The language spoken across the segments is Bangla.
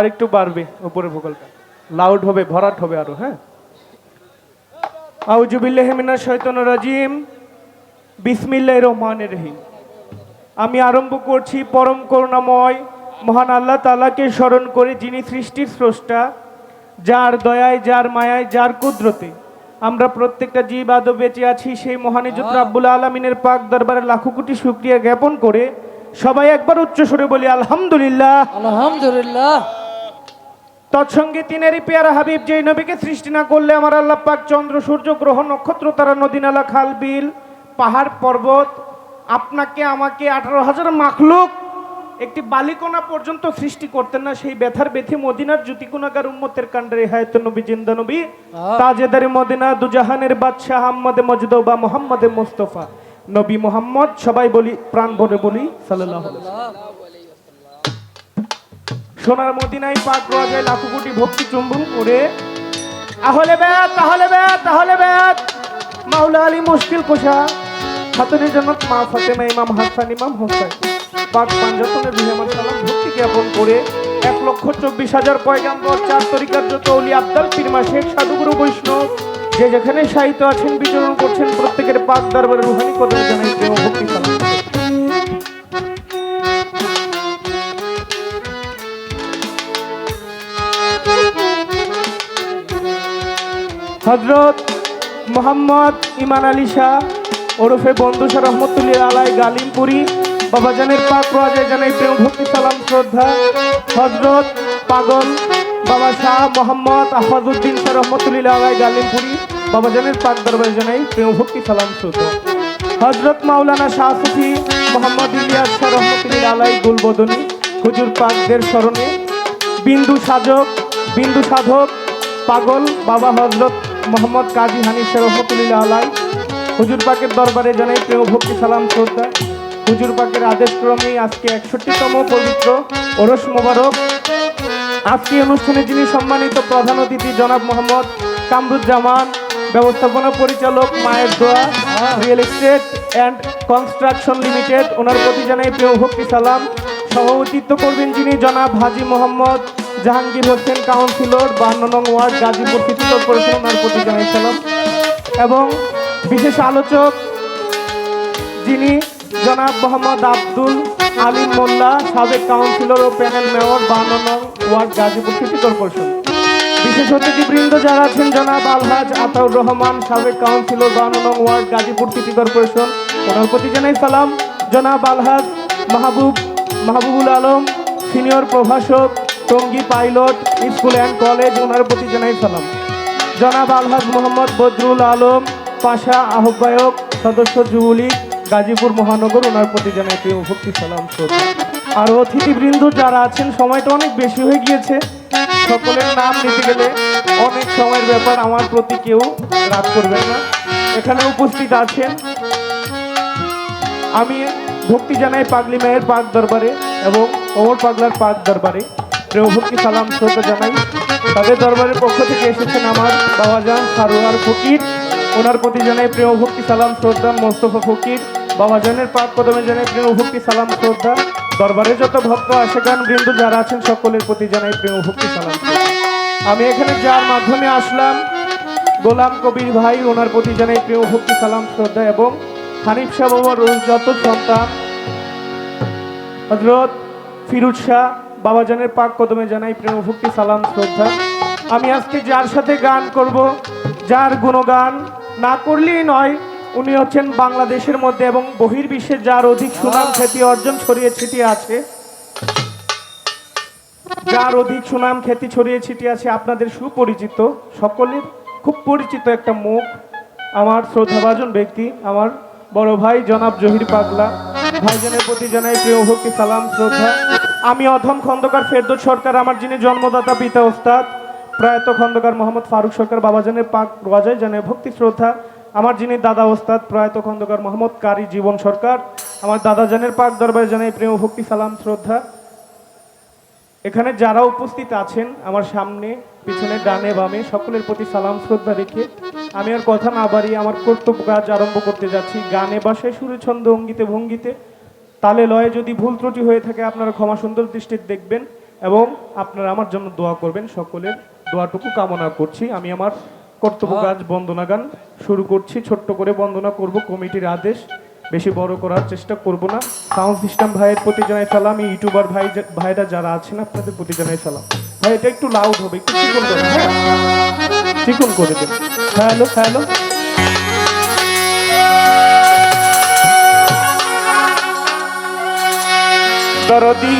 আর একটু বাড়বে উপরে ভোকালটা। লাউড হবে ভরাট হবে আরও হ্যাঁ? আউজুবিল্লাহি মিনাশ শাইতানির রাজিম। বিসমিল্লাহির রহমানির রহিম। আমি আরম্ভ করছি পরম করুণাময় মহান আল্লাহ তাআলাকে স্মরণ করে যিনি সৃষ্টির স্রষ্টা যার দয়ায় যার মায়ায় যার কুদরতে আমরা প্রত্যেকটা জীব আদৌ বেঁচে আছি সেই মহানিজত রাব্বুল আলমিনের পাক দরবারে লাখো কোটি শুক্রিয়া জ্ঞাপন করে সবাই একবার উচ্চ সুরে বলি আলহামদুলিল্লাহ। আলহামদুলিল্লাহ। তৎসঙ্গে তিনেরই পেয়ারা হাবিব যেই নবীকে সৃষ্টি না করলে আমার আল্লাহ পাক চন্দ্র সূর্য গ্রহ নক্ষত্র তারা নদী নালা খাল বিল পাহাড় পর্বত আপনাকে আমাকে আঠারো হাজার মাখলুক একটি বালিকোনা পর্যন্ত সৃষ্টি করতেন না। সেই ব্যথার ব্যথি মদিনার জ্যোতি জ্যোতিকুনাগার উম্মতের কাণ্ডে হায়ত নবী জিন্দা নবী তাজেদারি মদিনা দুজাহানের বাদশাহ আহমদে মজদবা মোহাম্মদে মোস্তফা। নবী মোহাম্মদ সবাই বলি প্রাণ ভরে বলি আলাইহি সোনার মদিনায় পাক রাজায় লাখো কোটি ভক্তি চুম্বন করে। আহলে বেয়াত তাহলে বেয়াত তাহলে বেয়াত মাওলা আলী মুশকিল কোষা। খাতুনে জনক মা ফাতেমা, ইমাম হাসান, ইমাম হোসেন পাক পাঞ্জাতনের রুহে আমার সালাম ভক্তি জ্ঞাপন করে এক লক্ষ চব্বিশ হাজার পয়গাম্বর চার তরিকার যত অলি আব্দাল ফিরমা শেখ সাধুগুরু বৈষ্ণব, যে যেখানে সাহিত্য আছেন, বিচরণ করছেন, প্রত্যেকের পাক দরবারে রুহানি কথা জানাই প্রেম ভক্তি সালাম হজরত মোহাম্মদ ইমান আলী শাহ ওরফে বন্ধুশা রহমতুল্লির আলাই গালিমপুরি, বাবাজানের পাক রাজায় জানাই প্রেম, ভক্তি, সালাম, শ্রদ্ধা। হজরত পাগল বাবা শাহ মোহাম্মদ আহমদুদ্দিন শাহ রহমতুল্লিল আলাই গালিমপুরি বাবা বাবাজানের পাক দরবারে জানাই প্রেম, ভক্তি, সালাম, শ্রদ্ধা। হজরত মাওলানা শাহ সুফি মোহাম্মদ ইলিয়াস শাহ রহমতুল্লিল আলাই গুলবদনী, হুজুর পাকদের স্মরণে। বিন্দু সাধক বিন্দু সাধক, পাগল বাবা হজরত মোহাম্মদ কাজী শেখ রহমতুল্লাহ আলাই। হুজুর পাকের দরবারে জানাই প্রেম ভক্তি সালাম শ্রদ্ধা। হুজুর পাকের আদেশ ক্রমেই আজকে একষট্টিতম পবিত্র ওরস মোবারক। আজকে অনুষ্ঠানে যিনি সম্মানিত প্রধান অতিথি জনাব মোহাম্মদ কামরুজ্জামান, ব্যবস্থাপনা পরিচালক মায়ের দোয়া, real estate and construction limited, ওনার প্রতি জানাই প্রিয় ভক্তি সালাম। সভাপতিত্ব করবেন যিনি জনাব হাজি মোহাম্মদ জাহাঙ্গীর হোসেন, কাউন্সিলর, বান্ন নং ওয়ার্ড, গাজীপুর সিটি ওনার প্রতি জানাই সালাম এবং বিশেষ আলোচক যিনি জনাব মোহাম্মদ আব্দুল আলিম মোল্লা, সাবেক কাউন্সিলর ও প্যানেল মেয়র, বান্ন নং ওয়ার্ড, গাজীপুর সিটি কর্পোরেশন। বিশেষ অতিথিবৃন্দ যারা আছেন, জনাব আলহাজ আতাউর রহমান, সাবেক কাউন্সিলর, বান্ন নং ওয়ার্ড, গাজীপুর সিটি কর্পোরেশন। ওনার প্রতি জানাই সালাম। জনাব আলহাজ মাহবুব মাহবুবুল আলম, সিনিয়র প্রভাষক, Tongi pilot, school and college, ওনার প্রতি জানাই সালাম। জনাব আলহাজ মোহাম্মদ বদরুল আলম, পাশা আহ্বায়ক, সদস্য যুবলীগ, গাজীপুর মহানগর, ওনার প্রতি জানাই প্রিয় ভক্তি সালাম আর অতিথিবৃন্দ যারা আছেন, সময়টা অনেক বেশি হয়ে গিয়েছে। সকলের নাম নিতে গেলে অনেক সময়ের ব্যাপার, আমার প্রতি কেউ রাগ করবেন না। এখানে উপস্থিত আছেন আমি ভক্তি জানাই পাগলি মায়ের পাক দরবারে এবং ওমর পাগলার পাক দরবারে। প্রেম ভক্তি সালাম, শ্রদ্ধা জানাই। তাদের দরবারের পক্ষ থেকে এসেছেন আমার বাবাজান সারোয়ার ফকির। ওনার প্রতি জানাই প্রেম ভক্তি সালাম, শ্রদ্ধা, মোস্তফা ফকির। বাবাজানের পাক কদমে জানাই প্রেম ভক্তি সালাম, শ্রদ্ধা। দরবারে যত ভক্ত, আশেগান, বৃন্দ যারা আছেন, সকলের প্রতি জানাই প্রেম ভক্তি সালাম। আমি এখানে যার মাধ্যমে আসলাম, গোলাম কবির ভাই, ওনার প্রতি জানাই প্রেম ভক্তি সালাম, শ্রদ্ধা এবং হানিফ শাহ বাবার যত সন্তান। হজরত ফিরুজ শাহ বাবাজানের পাক কদমে জানাই প্রেম ভক্তি, সালাম, শ্রদ্ধা। আমি আজকে যার সাথে গান করব, যার গুণগান না করলেই নয়, উনি হচ্ছেন বাংলাদেশের মধ্যে এবং বহির্বিশ্বে যার অধিক সুনাম, খ্যাতি অর্জন, ছড়িয়ে ছিটিয়ে আছে। যার অধিক সুনাম, খ্যাতি ছড়িয়ে ছিটিয়ে আছে আপনাদের সুপরিচিত সকলের। খুব পরিচিত একটা মুখ, আমার শ্রদ্ধাভাজন ব্যক্তি, আমার বড় ভাই জনাব জহির পাগলা, ভাইজানের প্রতি জানাই প্রিয় ভক্তি, সালাম, শ্রদ্ধা। আমি অধম খন্দকার ফেরদৌস সরকার, আমার যিনি জন্মদাতা, পিতা, ওস্তাদ, প্রয়াত খন্দকার মোহাম্মদ ফারুক সরকার বাবা বাবাজানের পাক রাজায় জানে ভক্তি, শ্রদ্ধা। আমার যিনি দাদা, ওস্তাদ, প্রয়াত খন্দকার মোহাম্মদ কারি জীবন সরকার, আমার দাদা জানের পাক দরবারে জানাই প্রেম ভক্তি, সালাম, শ্রদ্ধা। এখানে যারা উপস্থিত আছেন আমার সামনে পিছনে ডানে বামে সকলের প্রতি সালাম শ্রদ্ধা রেখে আমি আর কথা না বাড়িয়ে আমার কর্তব্য কাজ আরম্ভ করতে যাচ্ছি। গানে বাসায় সুরে ছন্দ অঙ্গিতে ভঙ্গিতে। তালে লয়ে যদি ভুল ত্রুটি হয়ে থাকে আপনারা ক্ষমা সুন্দর দৃষ্টিতে দেখবেন এবং আপনারা আমার জন্য দোয়া করবেন। সকলের দোয়াটুকু কামনা করছি। আমি আমার কর্তব্য কাজ বন্দনা গান শুরু করছি। ছোট্ট করে বন্দনা করব কমিটির আদেশ। বেশি বড় করার চেষ্টা করব না। সাউন্ড সিস্টেম ভাইয়ের প্রতি জানাই সালাম। ইউটিউবার ভাই ভাইরা যারা আছেন, আপনাদের প্রতি জানাই সালাম। ভাই, এটা একটু লাউড হবে, একটু চিকন করে চিকন করে দেন। হ্যালো হ্যালো দরদি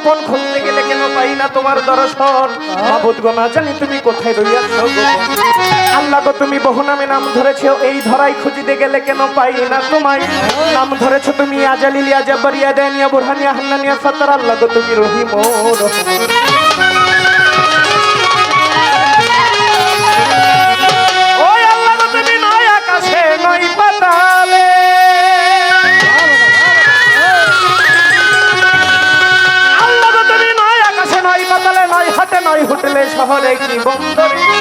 গোপন খুলতে গেলে কেন পাই না তোমার দর্শন? মাবুদ গো, না জানি তুমি কোথায় রইয়াছ আল্লাহ গো, তুমি বহু নামে নাম ধরেছো, এই ধরাই খুঁজিতে গেলে কেন পাই না তোমায়? নাম ধরেছো তুমি আজালিলিয়া জাবারিয়া দেনিয়া বুরহানিয়া, হান্নানিয়া সাতার আল্লাহ গো, তুমি রহিম ও শহরে কি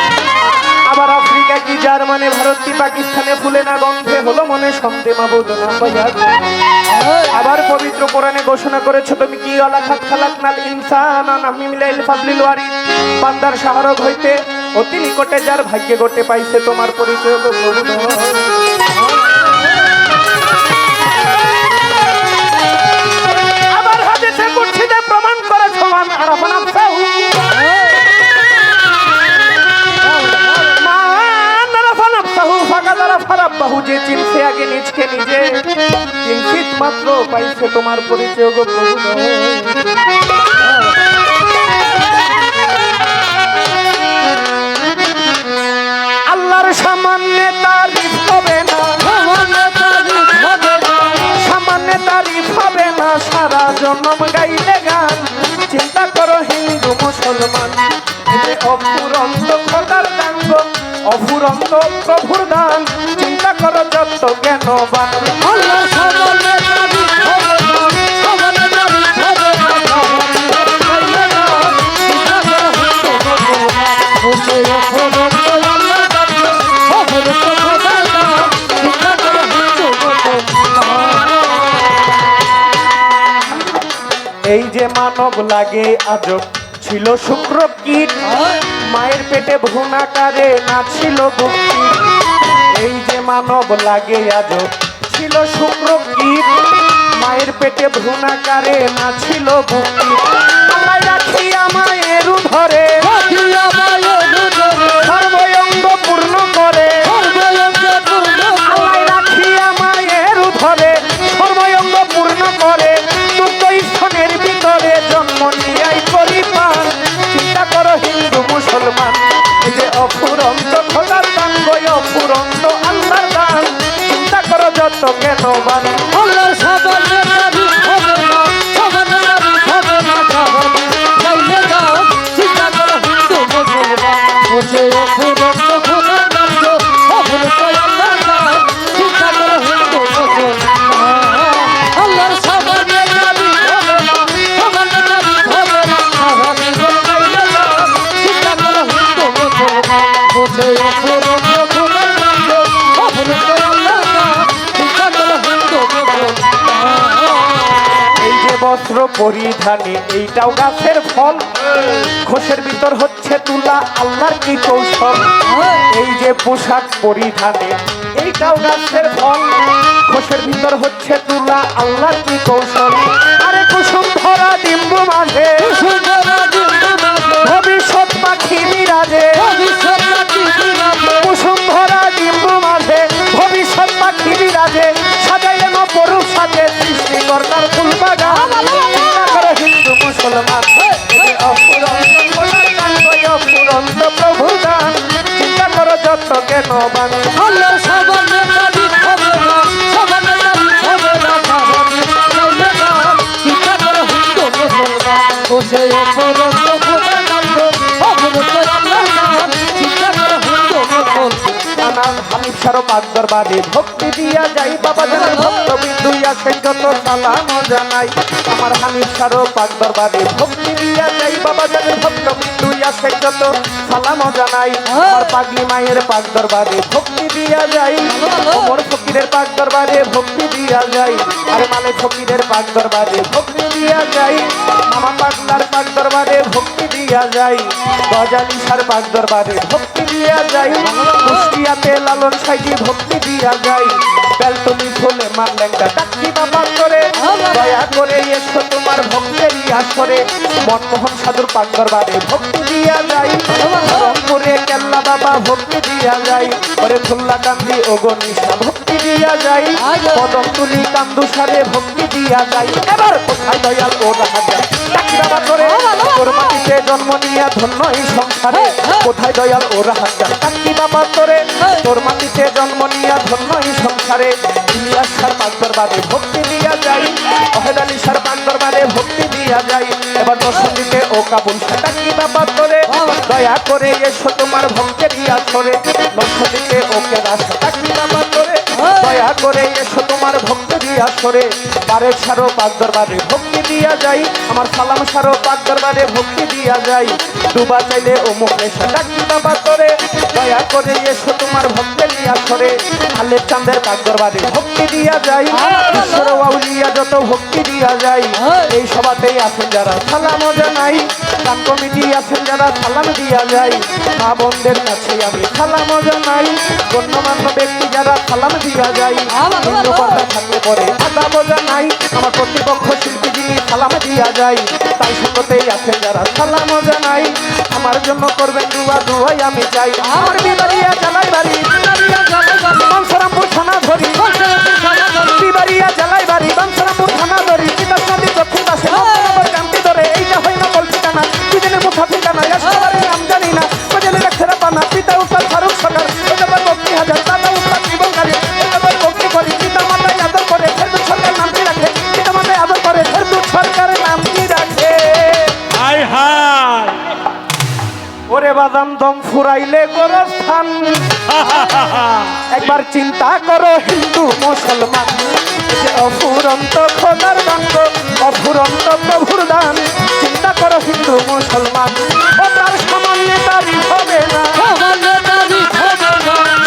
আবার আফ্রিকা কি জার্মানি, ভারত কি পাকিস্তানে ফুলে না গন্ধে? হলো মনে সন্দেহ, মা বোধনা বাজার আবার পবিত্র কোরআনে ঘোষণা করেছ তুমি কি? আলা খাত খালাক নাল ইনসান আমি মিলাইল ফাদলিল ওয়ারি বান্দার শাহরগ হইতে অতি নিকটে যার ভাগ্যে গোটে পাইছে তোমার পরিচয় পাইছে তোমার পরিচয় গো প্রভু আল্লাহর সামান্যে তারিফ হবে না। সামান্য তারিফ হবে না। সারা জন্ম গাইলে গান। চিন্তা করো হিন্দু, মুসলমান। প্রভুর দান। চিন্তা করো যত জ্ঞানবান। এই যে মানব লাগে আজব। ছিল শুক্র কীট, মায়ের পেটে ভুনাকারে না ছিল বুকি এই যে মানব লাগে আজব। ছিল শুক্র কীট, মায়ের পেটে ভুনাকারে না ছিল বুকি আমায় রাখিয়া মায়ের ধরে। সর্বঙ্গ যত পরিধানে এইটাও গাছের ফল। ঘোষের ভিতর হচ্ছে তুলা আল্লাহর কি কৌশল? এই যে পোশাক পরিধানে এইটাও গাছের ফল। ঘোষের ভিতর হচ্ছে তুলা আল্লাহর কি কৌশল? আরে কুসুম ধরা ডিম্বু মাঝে ভবিষ্যৎ পাখি বিরাজে কুসুম ভরা ডিম্বু মাঝে ভবিষ্যৎ পাখি বিরাজে সাজাইলে ন পরুষ সাজে সৃষ্টিকর্তার ফুল বাগান করো হিন্দু মুসলমান। অফুরন্ত প্রভুর দান চিন্তা করো যত জ্ঞান বান নানান হানিফ সারো পাক দরবারে, ভক্তি দিয়া যাই বাবা জানের ভক্ত বিন্দু আসেন যত সালাম জানাই। আমার হানিফ সারো পাক দরবারে, ভক্তি দিয়া যাই বাবা জানের ভক্ত বিন্দু আসেন যত সালাম জানাই। আমার পাগলি মায়ের পাক দরবারে, ভক্তি দিয়া যাই। ওমর ফকিরের পাক দরবারে, ভক্তি দিয়া যাই। আর মানে ফকিরের পাক দরবারে, ভক্তি দিয়া যাই। মামা পাগলার পাক দরবারে, ভক্তি দিয়া যাই। গজালি সার পাক দরবারে, ভক্তি দিয়া যাই। কুষ্টিয়াতে লালন সাইজি ভক্তি দিয়া যাই তুমি ফুলে মার ল্যাংটা ডাকি বাবা করে। দয়া করে এসো তোমার ভক্তের আসরে। মনমোহন সাধুর পাক দরবারে ভক্তি দিয়া যাই রংপুরে কেল্লা বাবা ভক্তি দিয়া যাই ওরে ফুল্লা কান্দি ওগনিশা ভক্তি দিয়া যাই কদম তুলি কান্দু সারে ভক্তি দিয়া যাই। এবার কোথায় দয়াল ও ডাকি বাবা করে তোর মাটিতে জন্ম নিয়া ধন্য এই সংসারে কোথায় দয়াল ও রাজা ডাকি বাবা করে তোর মাটিতে জন্ম নিয়া ধন্য এই সংসারে। ইলিয়াস সার দরবারে ভক্তি দিয়া যাই। অহেদ আলী সার দরবারে ভক্তি দিয়া যাই। এবার দর্শন দিতে ও কাবুল বাবা করে দয়া করে এসো তোমার ভক্তের ইয়া করে দর্শন দিতে ওকে রাস্তা ডাকি বাবা করে দয়া এসো তোমার ভক্তের ইয়া করে বারে সারো পাক দরবারে ভক্তি দিয়া যাই। আমার সালাম সারো পাক দরবারে ভক্তি দিয়া যাই। ডুবা চাইলে ও মুখে ডাকি বাবা করে। দয়া করে এসো তোমার ভক্তের ইয়া করে আলের চাঁদের পাক দরবারে ভক্তি দিয়া যাই। ঈশ্বর যত ভক্তি দিয়া যাই। এই সভাতেই আছেন যারা সালাম জানাই। গান কমিটি আছেন যারা সালাম দিয়া যাই। মা বোনদের কাছে আমি সালাম জানাই। গণ্যমান্য ব্যক্তি যারা সালাম দিয়া যাই। পর্দা থাকলে পরে আদাব জানাই আমার প্রতিপক্ষ শিল্পী যিনি সালাম দিয়া যাই তাই সঙ্গতেই আছেন যারা সালাম জানাই। আমার জন্য করবেন দুয়া দুয়াই আমি চাই। আমার বিবারিয়া জানাই বাড়ি বাঞ্ছারামপুর থানা ধরি। বাদাম দম ফুরাইলে গোরস্থান। একবার চিন্তা করো হিন্দু মুসলমান। অফুরন্ত খোদার বাঙ্গ অফুরন্ত প্রভুর দান। চিন্তা করো হিন্দু মুসলমান ও তার সামান্য তারিফ হবে না।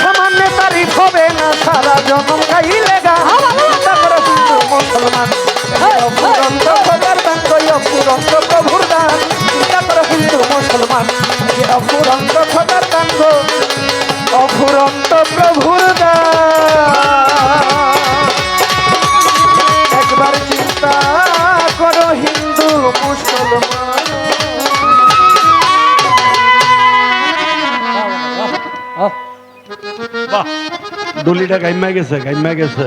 সামান্য তারিফ হবে না। সারা জনম গাইলে গাইমা গেছে গাইমা গেছে।